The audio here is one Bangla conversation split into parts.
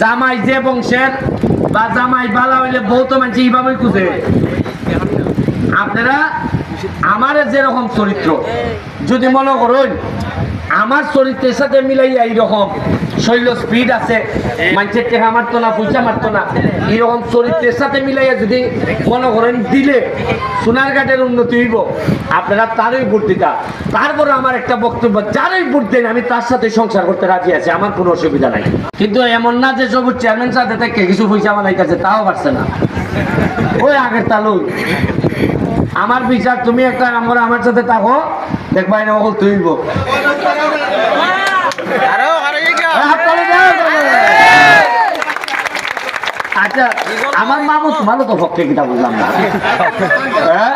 জামাই যে বংশের বা জামাই বালা হইলে বহুত মানুষ এইভাবেই খুঁজে। আপনারা আমার যেরকম চরিত্র, যদি মনে করুন আমার চরিত্রের সাথে মিলাইয়া এইরকম শৈল স্পিড আছে মানুষের টেকা মারতো না, পয়সা মারতো না। এইরকম চরিত্রের সাথে মিলাইয়া যদি মনে করেন দিলে সোনারঘাটের উন্নতি হইব। আপনারা তারই ভোট দিতা তারপরে আমার একটা বক্তব্য, যারই ভোট দেন আমি তার সাথে সংসার করতে রাজি আছি, আমার কোনো অসুবিধা নাই। কিন্তু এমন না যে সবুজ চেয়ারম্যান সাথে থেকে কিছু পয়সা বানাইতেছে, তাও পারছে না। ওই আগের তালুই। আমার বিচার, তুমি একটা আমার সাথে থাকো। দেখবা এটা বল তুইব। আচ্ছা আমার মামু তো পক্ষে কিতা বুঝলাম না। হ্যাঁ?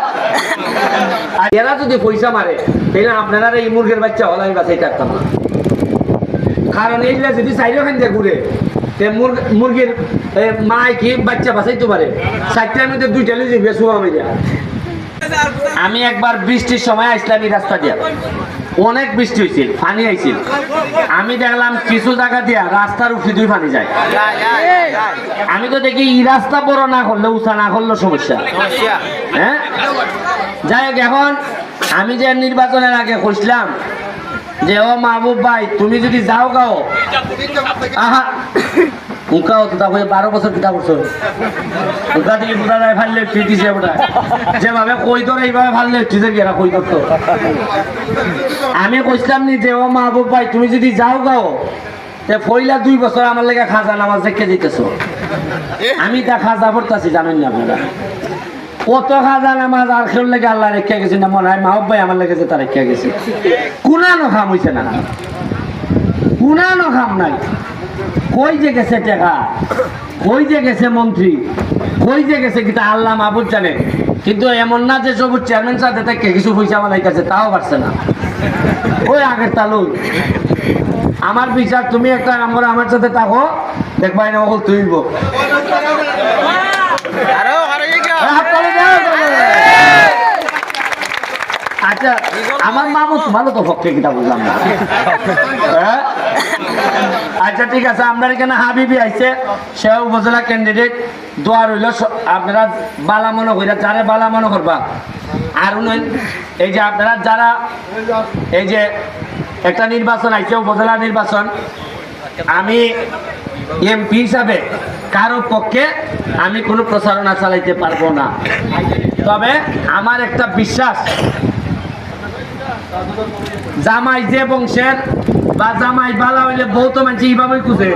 এরা যদি পয়সা মারে তাহলে আপনারা এই মুরগের বাচ্চা হল আমি বাঁচাই থাকতাম না। কারণ এইগুলা যদি সাইডে খান ঘুরে মুরগির মায় কি বাচ্চা বাঁচাইতে পারে? চারটার মধ্যে দুইটা লিজি বেসু আমি আমি একবার বৃষ্টির সময় আসলাম এই রাস্তা দিয়া। অনেক বৃষ্টি হয়েছিল পানি আইছিল। আমি দেখলাম কিছু জায়গা দিয়া রাস্তার উপরে দুই পানি যায়। আমি তো দেখি এই রাস্তা বড় না করলে উঁচা না করলে সমস্যা। হ্যাঁ? যাই হোক এখন আমি যে নির্বাচনের আগে খুঁজলাম যে ও মাহবুব ভাই তুমি যদি যাও গাও। আহা! উকাও তো তারপরে বারো বছর কিতা করছ। উকা থেকে পুরা যায় ফাললে উঠি দিছে ওটা। যেভাবে কই তোর এইভাবে ফাললে উঠিছে কি এরা কই করতো আমি কইছিলাম নি যে ও মাহবুব ভাই তুমি যদি যাও গাও তে ফইলা দুই বছর আমার লেগে খাজা নামাজ দেখে দিতেছো। আমি তা খাজা পড়তাছি জানেন না আপনারা? কত খাজা নামাজ আর খেল লেগে আল্লাহ রেখে গেছে না মনে হয় মাহব ভাই আমার লেগেছে তা রেখে গেছে। কুনানো খাম হইছে না। কুনানো খাম নাই। কই যে গেছে টেকা? কই যে গেছে মন্ত্রী? কই যে গেছে কিতা আল্লাহ মাহবুব জানে? কিন্তু এমন না যে সবুজ চেয়ারম্যান সাথে থেকে কিছু পয়সা বানাইতেছে তাও পারছে না। ওই আগের তালুই আমার বিচার তুমি একটা নম্বর আমার সাথে থাকো দেখবা এটা বল তুইব আচ্ছা আমার মামু ভালো তো পক্ষে কিতা বুঝলাম না। হ্যাঁ? আচ্ছা ঠিক আছে আপনার এখানে হাবিবি আইছে, সে উপজেলা ক্যান্ডিডেট দোয়া রইল আপনারা বালা মনে কইরা, যারা বালা মনে করবা। আর এই যে আপনারা যারা, এই যে একটা নির্বাচন আইছে, উপজেলা নির্বাচন, আমি এমপি হিসাবে কারও পক্ষে আমি কোনো প্রচারণা চালাইতে পারব না। তবে আমার একটা বিশ্বাস জামাই যে বংশের বা জামাই, বালা হইলে বহুত মানুষ এইভাবেই খুঁজে।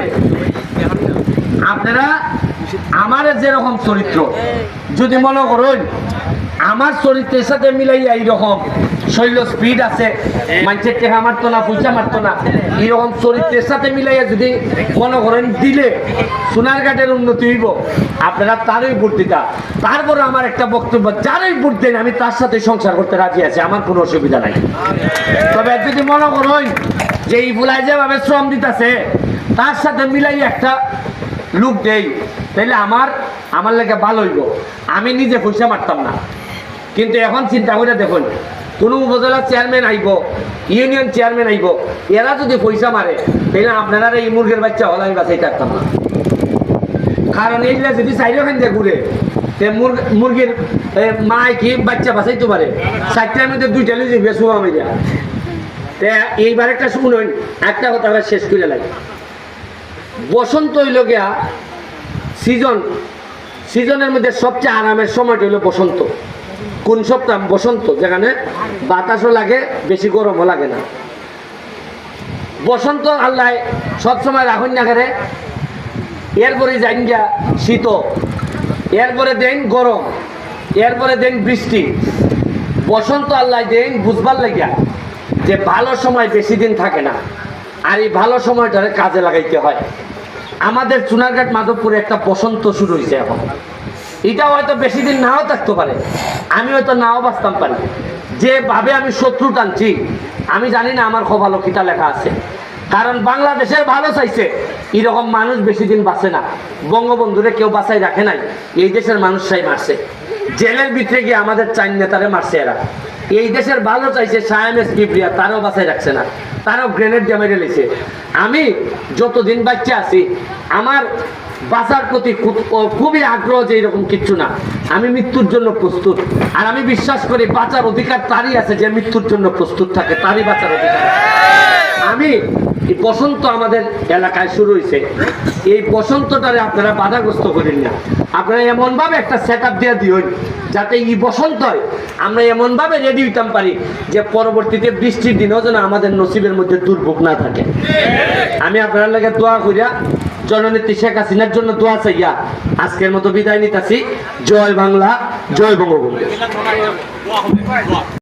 আপনারা, আমার যেরকম চরিত্র, যদি মনে করুন, আমার চরিত্রের সাথে মিলাইয়া এইরকম শৈল স্পিড আছে মানুষের টেকা মারতো না, পয়সা মারতো না, এইরকম চরিত্রের সাথে মিলাইয়া যদি মনে করেন দিলে সোনারঘাটের উন্নতি হইব, আপনারা তারই ভোট দিতা তারপরে আমার একটা বক্তব্য, যারই ভোট দেন, আমি তার সাথে সংসার করতে রাজি আছি, আমার কোনো অসুবিধা নাই। তবে যদি মনে করুন যে এই ফুলাই যেভাবে শ্রম দিতেছে, তার সাথে মিলাই একটা লুক দেই তাহলে আমার আমার লেগে ভালো হইব। আমি নিজে পয়সা মারতাম না। কিন্তু এখন চিন্তা করে দেখুন, কোনো উপজেলার চেয়ারম্যান আইব ইউনিয়ন চেয়ারম্যান আইব, এরা যদি পয়সা মারে তাহলে আপনারা এই মুরগের বাচ্চা হল আমি বাঁচাই থাকতাম না। কারণ এইগুলা যদি সাইড ওখান দিয়ে ঘুরে মুরগির মায় কি বাচ্চা বাঁচাইতে পারে? চারটার মধ্যে দুইটা লিজি বেসু আমি যা এইবার একটা শুনুন, একটা কথা আবার শেষ করে লাগে বসন্ত হইল গিয়া সিজন, সিজনের মধ্যে সবচেয়ে আরামের সময়টা হইল বসন্ত। কোন সপ্তাহ? বসন্ত, যেখানে বাতাসও লাগে, বেশি গরমও লাগে না। বসন্ত আল্লাহ সবসময় রাখুন না করে। এরপরে যাইন গিয়া শীত, এরপরে দেন গরম, এরপরে দেন বৃষ্টি। বসন্ত আল্লাহ দেন বুঝবার লাগিয়া। যে ভালো সময় বেশি দিন থাকে না, আর এই ভালো সময়টারে কাজে লাগাইতে হয়। আমাদের চুনারঘাট মাধবপুরে একটা বসন্ত শুরু হয়েছে এখন। এটা হয়তো বেশি দিন নাও থাকতে পারে। আমি হয়তো নাও বাঁচতাম পারি। যেভাবে আমি শত্রু টানছি, আমি জানি না আমার খোভালো কিতা লেখা আছে। কারণ বাংলাদেশের ভালো চাইছে, এরকম মানুষ বেশি দিন বাঁচে না। বঙ্গবন্ধুরে কেউ বাঁচাই রাখে নাই, এই দেশের মানুষরাই মারছে। জেলের ভিতরে গিয়ে আমাদের চাইন নেতারে মারছে এরা। এই দেশের ভালো চাইছে সায়ামেস কিবরিয়া তারও বাসায় রাখছে না। তারও গ্রেনেড দিয়ে মেরে লেছে। আমি যতদিন বাচ্চা আছি, আমার বাঁচার প্রতি খুবই আগ্রহ যে এরকম কিচ্ছু না। আমি মৃত্যুর জন্য প্রস্তুত। আর আমি বিশ্বাস করি বাঁচার অধিকার তারই আছে, যে মৃত্যুর জন্য প্রস্তুত থাকে, তারই বাঁচার অধিকার। আমি এই বসন্ত আমাদের এলাকায় শুরু হয়েছে এই বসন্তটারে আপনারা বাধাগ্রস্ত করেন না। আপনারা এমনভাবে একটা সেট আপ দিয়ে দিন যাতে এই বসন্ত হয়। আমরা এমনভাবে রেডি হইতাম পারি যে পরবর্তীতে বৃষ্টির দিনেও যেন আমাদের নসিবের মধ্যে দুর্ভোগ না থাকে। আমি আপনার লাগে দোয়া করিয়া জননেত্রী শেখ হাসিনার জন্য দোয়া চাইয়া আজকের মতো বিদায় নিতেছি। জয় বাংলা, জয় বঙ্গবন্ধু।